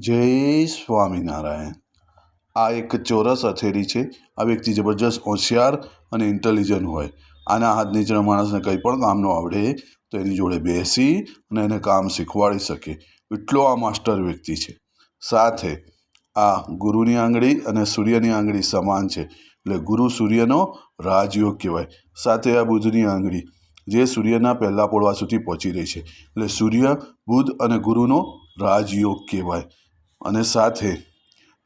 જય સ્વામિનારાયણ. આ એક ચોરસ હથેળી છે. આ વ્યક્તિ જબરજસ્ત હોશિયાર અને ઇન્ટેલિજન્ટ હોય. આના હાથ નીચેના માણસને કંઈ પણ કામ ન આવડે તો એની જોડે બેસી અને એને કામ શીખવાડી શકે. એટલો આ માસ્ટર વ્યક્તિ છે. સાથે આ ગુરુની આંગળી અને સૂર્યની આંગળી સમાન છે. એટલે ગુરુ સૂર્યનો રાજયોગ કહેવાય. સાથે આ બુધની આંગળી, જે સૂર્યના પહેલા પોળવા સુધી પહોંચી રહી છે. એટલે સૂર્ય, બુધ અને ગુરુનો રાજયોગ કહેવાય. અને સાથે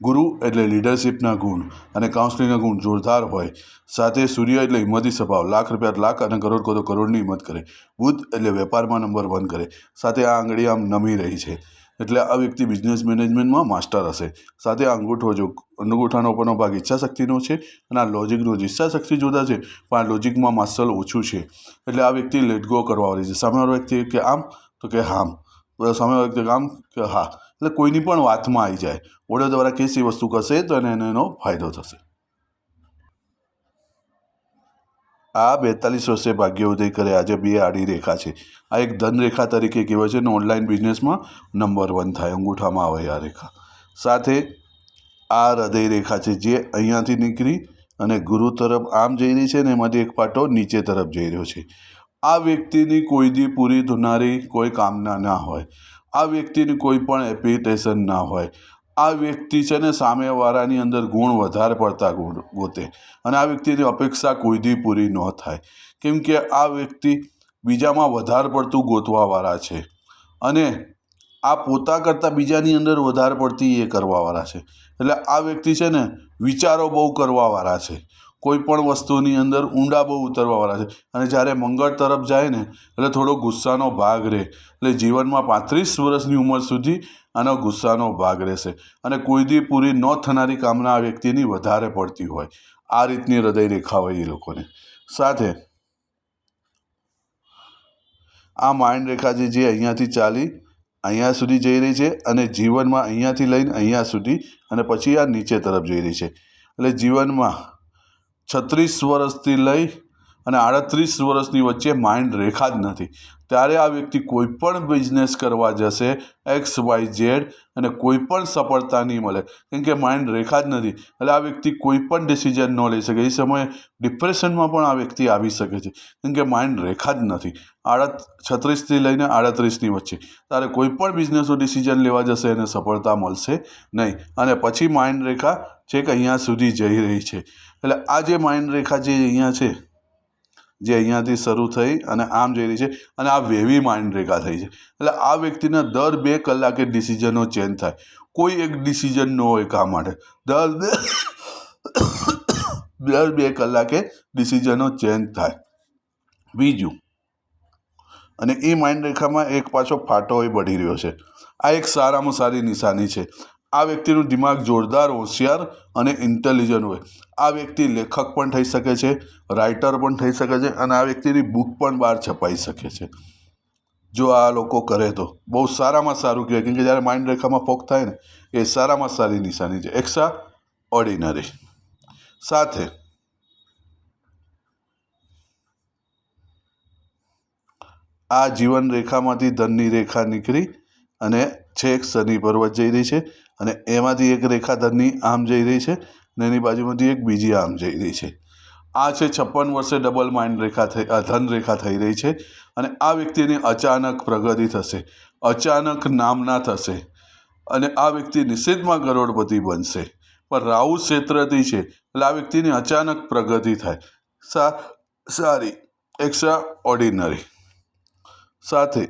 ગુરુ એટલે લીડરશિપના ગુણ અને કાઉન્સલિંગના ગુણ જોરદાર હોય. સાથે સૂર્ય એટલે હિંમતી સ્વભાવ, લાખ રૂપિયા લાખ અને કરોડ કરો કરોડની હિંમત કરે. બુદ્ધ એટલે વેપારમાં નંબર વન કરે. સાથે આ આંગળી આમ નમી રહી છે. એટલે આ વ્યક્તિ બિઝનેસ મેનેજમેન્ટમાં માસ્ટર હશે. સાથે આ અંગૂઠો જો, અંગૂઠાનો ઉપરનો ભાગ ઈચ્છાશક્તિનો છે અને આ લોજિકનો જ ઈચ્છાશક્તિ જોતા છે, પણ આ લોજિકમાં માસ્ટર ઓછું છે. એટલે આ વ્યક્તિ લેટ ગો કરવાવાળી છે. સામેવાળો વ્યક્તિ કે આમ? તો કે હામ. સામેવાળો વ્યક્તિ કામ કે હા, એટલે કોઈની પણ વાતમાં આવી જાય. ઓર્ડર દ્વારા કેસી વસ્તુ કરશે તો એને એનો ફાયદો થશે. આ બેતાલીસ વર્ષે ભાગ્ય ઉદય કરે. આજે બે આડી રેખા છે. આ એક ધન રેખા તરીકે કહેવાય છે અને ઓનલાઈન બિઝનેસમાં નંબર વન થાય. અંગૂઠામાં આવે આ રેખા. સાથે આ હૃદય રેખા છે જે અહીંયાથી નીકળી અને ગુરુ તરફ આમ જઈ રહી છે ને એમાંથી એક પાટો નીચે તરફ જઈ રહ્યો છે. આ વ્યક્તિની કોઈ દી પૂરી થનારી કોઈ કામના ના હોય. આ વ્યક્તિની કોઈ પણ એપ્લિટેશન ના હોય. આ વ્યક્તિ છે ને સામેવાળાની અંદર ગુણ વધારે પડતા ગુણ ગોતે અને આ વ્યક્તિની અપેક્ષા કોઈ દી પૂરી ન થાય. કેમ કે આ વ્યક્તિ બીજામાં વધારે પડતું ગોતવાવાળા છે અને આ પોતા કરતાં બીજાની અંદર વધારે પડતી એ કરવાવાળા છે. એટલે આ વ્યક્તિ છે ને વિચારો બહુ કરવાવાળા છે. કોઈ પણ વસ્તુની અંદર ઊંડા બહુ ઉતરવાવાળા છે. અને જ્યારે મંગળ તરફ જાય ને, એટલે થોડો ગુસ્સાનો ભાગ રહે. એટલે જીવનમાં પાંત્રીસ વર્ષની ઉંમર સુધી આનો ગુસ્સાનો ભાગ રહેશે. અને કોઈ દી પૂરી ન થનારી કામના આ વ્યક્તિની વધારે પડતી હોય. આ રીતની હૃદય રેખા હોય એ લોકોને. સાથે આ માઇન્ડ રેખા જે જે અહીંયાથી ચાલી, અહીંયા સુધી જઈ રહી છે અને જીવનમાં અહીંયાથી લઈને અહીંયા સુધી અને પછી આ નીચે તરફ જઈ રહી છે. એટલે જીવનમાં છત્રીસ વર્ષથી લઈ અને આડત્રીસ વર્ષની વચ્ચે માઇન્ડ રેખા જ નથી. ત્યારે આ વ્યક્તિ કોઈ પણ બિઝનેસ કરવા જશે એક્સ વાય ઝેડ અને કોઈ પણ સફળતા નહીં મળે. કેમ કે માઇન્ડ રેખા જ નથી. એટલે આ વ્યક્તિ કોઈ પણ ડિસિઝન ન લઈ શકે. એ સમયે ડિપ્રેશનમાં પણ આ વ્યક્તિ આવી શકે છે. કેમ કે માઇન્ડ રેખા જ નથી. આડત, છત્રીસથી લઈને આડત્રીસની વચ્ચે. ત્યારે કોઈ પણ બિઝનેસનું ડિસિઝન લેવા જશે એને સફળતા મળશે નહીં. અને પછી માઇન્ડ રેખા છેક અહીંયા સુધી જઈ રહી છે? એટલે આ જે માઇન્ડ રેખા જે અહીંયા છે, જે અહીંયાથી શરૂ થઈ અને આમ જઈ રહી છે અને આ વેવી માઇન્ડ રેખા થઈ છે. એટલે આ વ્યક્તિના દર બે કલાકે ડિસિઝનો ચેન્જ થાય. કોઈ એક ડિસિઝન ન હોય કામ માટે. દર દર બે કલાકે ડિસિઝનો ચેન્જ થાય. બીજું, અને એ માઇન્ડ રેખામાં એક પાછો ફાટો એ બળી રહ્યો છે. આ એક સારામાં સારી નિશાની છે. આ વ્યક્તિનું દિમાગ જોરદાર, હોશિયાર અને ઇન્ટેલિજન્ટ હોય. આ વ્યક્તિ લેખક પણ થઈ શકે છે રાઇટર પણ થઈ શકે છે અને આ વ્યક્તિની બુક પણ બહાર છપાઈ શકે છે. જો આ લોકો કરે તો બહુ સારામાં સારું કહેવાય, કેમ કે જ્યારે માઇન્ડ રેખામાં ફોક થાય ને, એ સારામાં સારી નિશાની છે. એક્સ્ટ્રા ઓર્ડિનરી સાથે આ જીવન રેખામાંથી ધનની રેખા નીકળી અને છેક શનિ પર્વત જઈ રહી છે અને એમાંથી એક રેખા ધનની આમ જઈ રહી છે અને એની બાજુમાંથી એક બીજી આમ જઈ રહી છે. આ છે છપ્પન વર્ષે ડબલ માઇન્ડ રેખા થઈ ધન રેખા થઈ રહી છે અને આ વ્યક્તિની અચાનક પ્રગતિ થશે, અચાનક નામના થશે અને આ વ્યક્તિ નિષેધમાં કરોડપતિ બનશે. પણ રાહુ ક્ષેત્રથી છે, એટલે આ વ્યક્તિની અચાનક પ્રગતિ થાય. સા, સારી એક્સ્ટ્રા ઓર્ડિનરી સાથે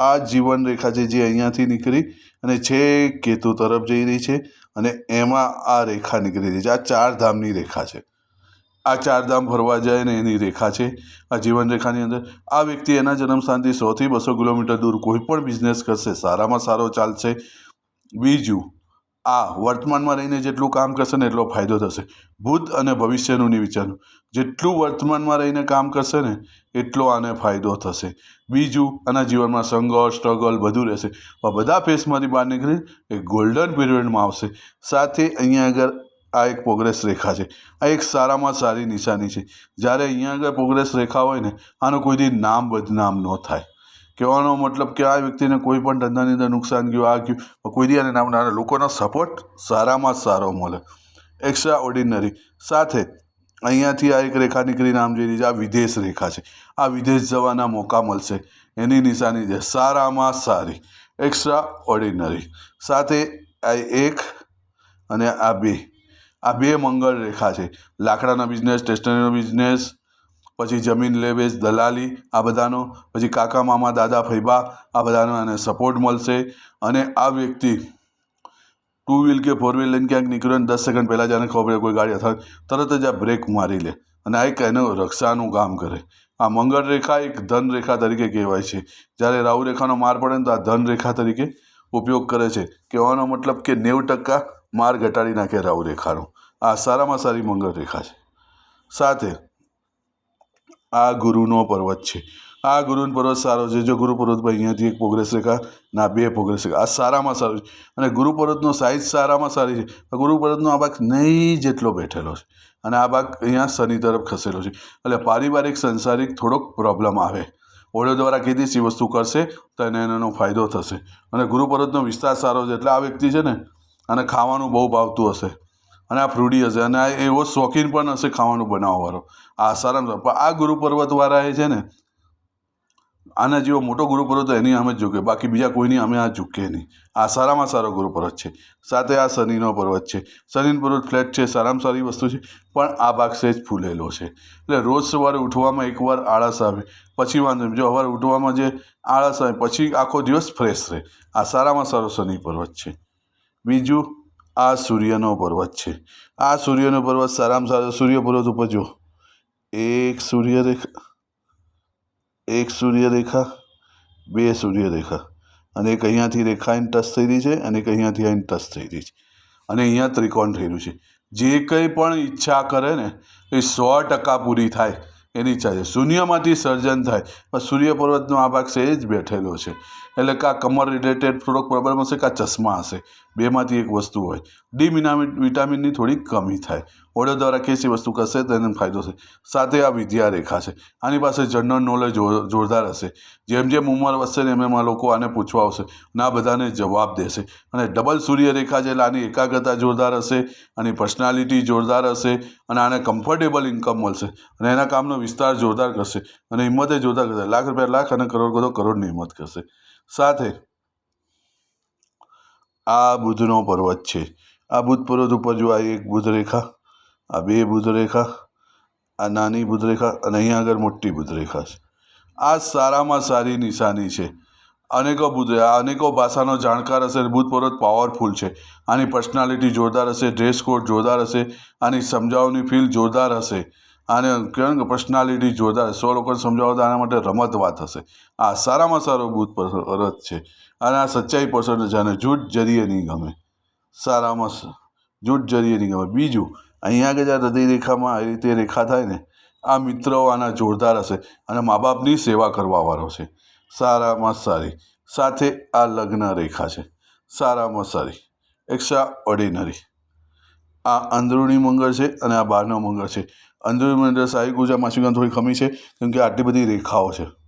આ જીવન રેખા છે જે અહીંયાથી નીકળી અને છેક કેતુ તરફ જઈ રહી છે અને એમાં આ રેખા નીકળી રહી છે. આ ચાર ધામની રેખા છે. આ ચાર ધામ ફરવા જાય ને એની રેખા છે. આ જીવન રેખાની અંદર આ વ્યક્તિ એના જન્મસ્થાનથી સોથી બસો કિલોમીટર દૂર કોઈ પણ બિઝનેસ કરશે. સારામાં સારો ચાલશે. બીજું આ વર્તમાનમાં રહીને જેટલું કામ કરશે ને એટલો ફાયદો થશે. ભૂત અને ભવિષ્યનું નહીં વિચારવું. જેટલું વર્તમાનમાં રહીને કામ કરશે ને એટલો આને ફાયદો થશે. બીજું, આના જીવનમાં સંઘર્ષ સ્ટ્રગલ બધું રહેશે. પણ બધા ફેસમાંથી બહાર નીકળી એ ગોલ્ડન પીરિયડમાં આવશે. સાથે અહીંયા આગળ આ એક પ્રોગ્રેસ રેખા છે. આ એક સારામાં સારી નિશાની છે. જ્યારે અહીંયા આગળ પ્રોગ્રેસ રેખા હોય ને, આનું કોઈ દી નામ બદનામ ન થાય. કહેવાનો મતલબ કે આ વ્યક્તિને કોઈ પણ ધંધાની અંદર નુકસાન ગયું, આ ગયું કોઈ દી અને નાના લોકોનો સપોર્ટ સારામાં સારો મળે. એક્સ્ટ્રા ઓર્ડિનરી સાથે અહીંયાથી આ એક રેખા નીકળીને આમ જઈ આ વિદેશ રેખા છે. આ વિદેશ જવાના મોકા મળશે. એની નિશાની છે, સારામાં સારી. એક્સ્ટ્રા ઓર્ડિનરી સાથે આ એક અને આ બે. આ બે મંગળ રેખા છે. લાકડાના બિઝનેસ સ્ટેશનરીનો બિઝનેસ પછી જમીન લેવેચ દલાલી, આ બધાનો, પછી કાકા, મામા, દાદા, ફૈબા, આ બધાનો એને સપોર્ટ મળશે. અને આ વ્યક્તિ ટુ વ્હીલ કે ફોર વ્હીલ લઈને ક્યાંક નીકળ્યો ને દસ સેકન્ડ પહેલાં જ આને ખબર કોઈ ગાડી અથવા તરત જ આ બ્રેક મારી લે. અને આ એક એનું રક્ષાનું કામ કરે. આ મંગળ રેખા એક ધન રેખા તરીકે કહેવાય છે. જ્યારે રાહુ રેખાનો માર પડે ને તો આ ધન રેખા તરીકે ઉપયોગ કરે છે. કહેવાનો મતલબ કે નેવું ટકા માર ઘટાડી નાખે રાહુ રેખાનો. આ સારામાં સારી મંગળ રેખા છે. સાથે આ ગુરુનો પર્વત છે. આ ગુરુનો પર્વત સારો છે. જો ગુરુ પર્વત પર અહીંયાથી એક પ્રોગ્રેસ રેખા, ના, બે પ્રોગ્રેસ રેખા. આ સારામાં સારું છે. અને ગુરુ પર્વતનો સાઇઝ સારામાં સારી છે. ગુરુ પર્વતનો આ ભાગ નહીં જેટલો બેઠેલો છે. અને આ ભાગ અહીંયા શનિ તરફ ખસેલો છે. એટલે પારિવારિક, સંસારિક થોડોક પ્રોબ્લેમ આવે. ઓળો દ્વારા કીધી સી વસ્તુ કરશે, તો એને એનો ફાયદો થશે. અને ગુરુ પર્વતનો વિસ્તાર સારો છે. એટલે આ વ્યક્તિ છે ને, અને ખાવાનું બહુ ભાવતું હશે. અને આ ફ્રૂડી હશે. અને આ એવો શોખીન પણ હશે ખાવાનું બનાવવાવાળો આ સારામાં પણ આ ગુરુ પર્વતવાળા એ છે ને, આના જેવો મોટો ગુરુ પર્વત એની અમે ઝૂકે. બાકી બીજા કોઈની અમે આ ઝૂકે નહીં. આ સારામાં સારો ગુરુ પર્વત છે. સાથે આ શનિનો પર્વત છે. શનિનો પર્વત ફ્લેટ છે, સારામાં સારી વસ્તુ છે. પણ આ ભાગ સહેજ ફૂલેલો છે. એટલે રોજ સવારે ઉઠવામાં એકવાર આળસ આવે. પછી વાંધો નહીં. જો સવારે ઉઠવામાં જે આળસ આવે, પછી આખો દિવસ ફ્રેશ રહે. આ સારામાં સારો શનિ પર્વત છે. બીજું? આ સૂર્યનો પર્વત છે. આ સૂર્યનો પર્વત સારામાં સારો સૂર્ય પર્વત ઉપર જો એક સૂર્યરેખા એક સૂર્યરેખા, બે સૂર્યરેખા અને એક અહીંયાથી રેખા આઈને ટચ થઈ રહી છે અને એક અહીંયાથી આઈને ટચ થઈ રહી છે. અને અહીંયા ત્રિકોણ થયેલું છે. જે કંઈ પણ ઈચ્છા કરે ને એ સો ટકા પૂરી થાય. એની ઈચ્છા છે શૂન્યમાંથી સર્જન થાય. પણ સૂર્ય પર્વતનો આ ભાગ જ બેઠેલો છે. એટલે કાં કમર રિલેટેડ થોડોક પ્રોબ્લેમ હશે કાં ચશ્મા હશે. બેમાંથી એક વસ્તુ હોય. ડી વિટામિન વિટામિનની થોડી કમી થાય. ઓર્ડર દ્વારા કેસી વસ્તુ કરશે તો એને ફાયદો થશે સાથે આ વિદ્યા રેખા છે. આની પાસે જનરલ નોલેજ જોરદાર હશે. જેમ જેમ ઉંમર વધશે ને એમ એમ આ લોકો આને પૂછવા આવશે અને આ બધાને જવાબ દેશે. અને ડબલ સૂર્ય રેખા છે એટલે આની એકાગ્રતા જોરદાર હશે, આની પર્સનાલિટી જોરદાર હશે અને આને કમ્ફર્ટેબલ ઇન્કમ મળશે. અને એના કામનો વિસ્તાર જોરદાર કરશે. અને હિંમતે જોરદાર કરશે. લાખ રૂપિયા, લાખ અને કરોડ કરોડ, કરોડની હિંમત કરશે. સાથે આ બુધનો પર્વત છે. આ બુધ પર્વત ઉપર જો આ એક બુધ રેખા આ બે બુધરેખા આ નાની બુધરેખા અને અહીંયા આગળ મોટી બુધરેખા છે. આ સારામાં સારી નિશાની છે. અનેકો બુધ અનેકો ભાષાનો જાણકાર હશે બુધ પર્વત પાવરફુલ છે. આની પર્સનાલિટી જોરદાર હશે ડ્રેસ કોડ જોરદાર હશે, આની સમજાવવાની ફીલ જોરદાર હશે. આને કહેવાય કે પર્સનાલિટી જોરદાર સો લોકોને સમજાવતા આના માટે રમત વાત હશે. આ સારામાં સારો બુધ પરત છે. અને આ સચ્ચાઈ પસંદ છે અને જૂઠ જરીએ નહીં ગમે. સારામાં જૂઠ જરીએ નહીં ગમે. બીજું અહીંયા આગળ જ્યાં હૃદય રેખામાં આ રીતે રેખા થાય ને, આ મિત્રો આના જોરદાર હશે અને મા બાપની સેવા કરવાવાળો છે. સારામાં સારી. સાથે આ લગ્ન રેખા છે. સારામાં સારી. એક્સ્ટ્રા ઓર્ડિનરી આ અંદરૂણી મંગળ છે અને આ બહારનો મંગળ છે. અંદરૂણી મંગળ સારી ઊર્જા માસિકામાં થોડી ખમી છે કેમ કે આટલી બધી રેખાઓ છે.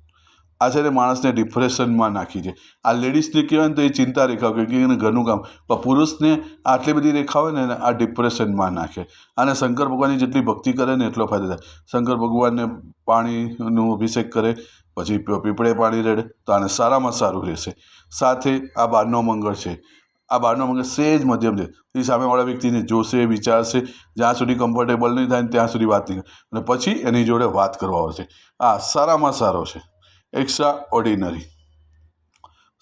આ છે ને માણસને ડિપ્રેશનમાં નાખી દે આ લેડીઝને કહેવાય ને તો એ ચિંતા રેખા કે એને ઘરનું કામ. પણ પુરુષને આટલી બધી રેખા હોય ને આ ડિપ્રેશનમાં નાખે. અને શંકર ભગવાનની જેટલી ભક્તિ કરે ને એટલો ફાયદો થાય. શંકર ભગવાનને પાણીનો અભિષેક કરે, પછી પીપળે પાણી રેડે, તો આને સારામાં સારું રહેશે. સાથે આ બારનો મંગળ છે. આ બારનો મંગળ સેજ મધ્યમ છે. એ સામેવાળા વ્યક્તિને જોશે, વિચારશે. જ્યાં સુધી કમ્ફર્ટેબલ નહીં થાય ત્યાં સુધી વાત નહીં અને પછી એની જોડે વાત કરવા આવશે. આ સારામાં સારો છે. એક્સ્ટ્રા ઓર્ડિનરી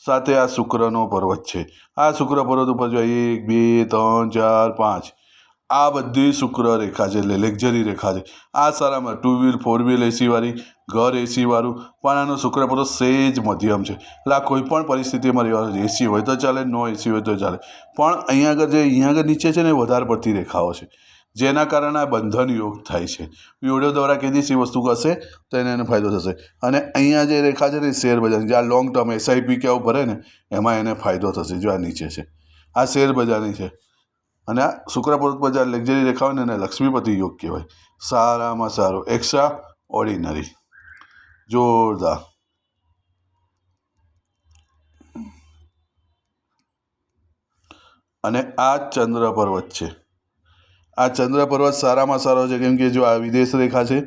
સાથે આ શુક્રનો પર્વત છે. આ શુક્ર પર્વત ઉપર જો એક, બે, ત્રણ, ચાર, પાંચ, આ બધી શુક્ર રેખા છે, એટલે લેક્ઝરી રેખા છે. આ સારામાં ટુ વ્હીલ ફોર વ્હીલ એસીવાળી ઘર એસીવાળું પણ આનો શુક્ર પર્વત સેજ મધ્યમ છે. એટલે આ કોઈ પણ પરિસ્થિતિમાં રહેવાનું એસી હોય તો ચાલે નો એસી હોય તો ચાલે. પણ અહીંયા આગળ જે, અહીંયા આગળ નીચે છે ને વધારે પડતી રેખાઓ છે. જેના કારણે આ બંધન યોગ થાય છે. વીડિયો દ્વારા કઈ દિવસ એ વસ્તુ કરશે તો એને એને ફાયદો થશે. અને અહીંયા જે રેખા છે ને, શેર બજાર, જે આ લોંગ ટર્મ એસઆઈપી કે ભરે ને, એમાં એને ફાયદો થશે, જો આ નીચે છે. આ શેર બજારની છે. અને આ શુક્રપુર બજાર લક્ઝરી રેખા હોય ને, એને લક્ષ્મીપતિ યોગ કહેવાય. સારામાં સારો એક્સ્ટ્રા ઓર્ડિનરી જોરદાર. અને આ ચંદ્ર પર્વત છે. આ ચંદ્ર પર્વત સારામાં સારો છે, કેમ કે જો આ વિદેશ રેખા છે,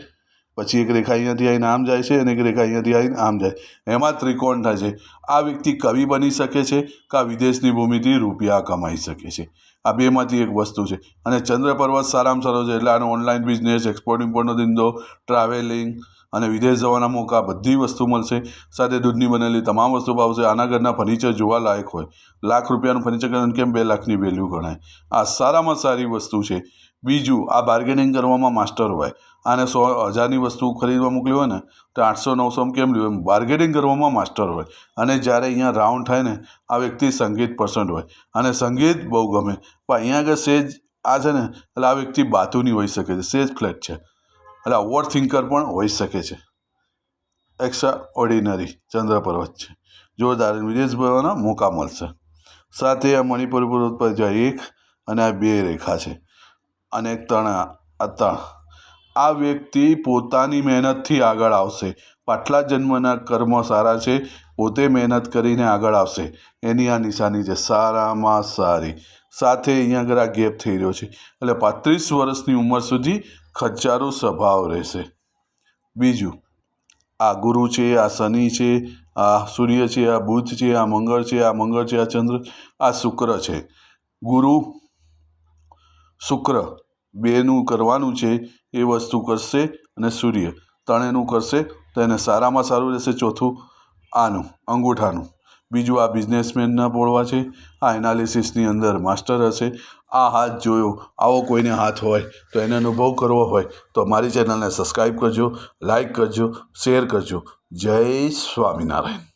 પછી એક રેખા અહીંયાથી આવીને આમ જાય છે, અને એક રેખા અહીંયાથી આવીને આમ જાય. એમાં ત્રિકોણ થાય છે. આ વ્યક્તિ કવિ બની શકે છે કે આ વિદેશની ભૂમિથી રૂપિયા કમાઈ શકે છે. આ બેમાંથી એક વસ્તુ છે. અને ચંદ્ર પર્વત સારામાં સારો છે, એટલે આનો ઓનલાઈન બિઝનેસ એક્સપોર્ટ ઇમ્પોર્ટનો ધંધો ટ્રાવેલિંગ અને વિદેશ જવાના મોકા બધી વસ્તુ મળશે. સાથે દૂધની બનેલી તમામ વસ્તુ ભાવશે. આના ઘરના ફર્નિચર જોવા લાયક હોય. લાખ રૂપિયાનું ફર્નિચર કેમ બે લાખની વેલ્યુ ગણાય? આ સારામાં સારી વસ્તુ છે. બીજું, આ બાર્ગેનિંગ કરવામાં માસ્ટર હોય. આને સો હજારની વસ્તુ ખરીદવા મોકલી હોય ને, તો આઠસો નવસોમાં કેમ લ્યો એમ બાર્ગેનિંગ કરવામાં માસ્ટર હોય. અને જ્યારે અહીંયા રાઉન્ડ થાય ને, આ વ્યક્તિ સંગીત પસંદ હોય. અને સંગીત બહુ ગમે. પણ અહીંયા આગળ સેજ આ છે ને, એટલે આ વ્યક્તિ બાતુની હોઈ શકે છે. સેજ ફ્લેટ છે. એટલે ઓવર થિંકર પણ હોઈ શકે છે. એક્સ્ટ્રા ઓર્ડિનરી ચંદ્ર પર્વત છે. જોરદાર વિદેશ જવાના મોકા મળશે. સાથે આ મણિપુર પર્વત પર જાય એક અને આ બે રેખા છે. અને તણા આ ત્રણ. આ વ્યક્તિ પોતાની મહેનતથી આગળ આવશે. પાછલા જન્મના કર્મ સારા છે. પોતે મહેનત કરીને આગળ આવશે. એની આ નિશાની છે સારામાં સારી. સાથે અહીંયા આગળ આ ગેપ થઈ રહ્યો છે. એટલે પાંત્રીસ વર્ષની ઉંમર સુધી ખર્ચારો સ્વભાવ રહેશે. બીજું, આ ગુરુ છે, આ શનિ છે, આ સૂર્ય છે, આ બુધ છે, આ મંગળ છે, આ મંગળ છે, આ ચંદ્ર, આ શુક્ર છે. ગુરુ શુક્ર બેનું કરવાનું છે, એ વસ્તુ કરશે અને સૂર્ય ત્રણેયનું કરશે તો એને સારામાં સારું રહેશે. ચોથું, આનું, અંગૂઠાનું. બીજું, આ બિઝનેસમેનના પોળવા છે. આ એનાલિસિસની અંદર માસ્ટર હશે. આ હાથ જોયો, આવો કોઈને હાથ હોય તો એને અનુભવ કરવો હોય તો મારી ચેનલને સબસ્ક્રાઈબ કરજો લાઈક કરજો, શેર કરજો. જય સ્વામિનારાયણ.